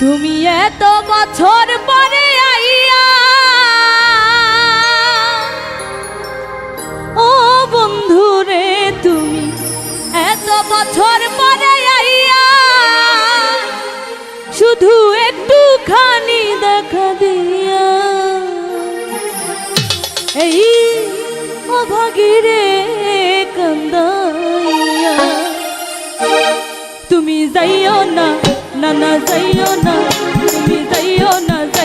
তুমি এত বছর পরে আইয়া। ও বন্ধুরে তুমি এত বছর পরে না যাইও না তুমি যাইও না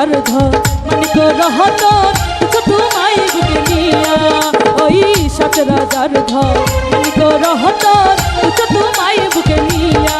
তার ঘর। মানিক রহত, ছোট মাই বুকে নিয়া ওই সাত রাজার ঘর। মানিক রহত, ছোট মাই বুকে নিয়া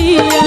দিয়া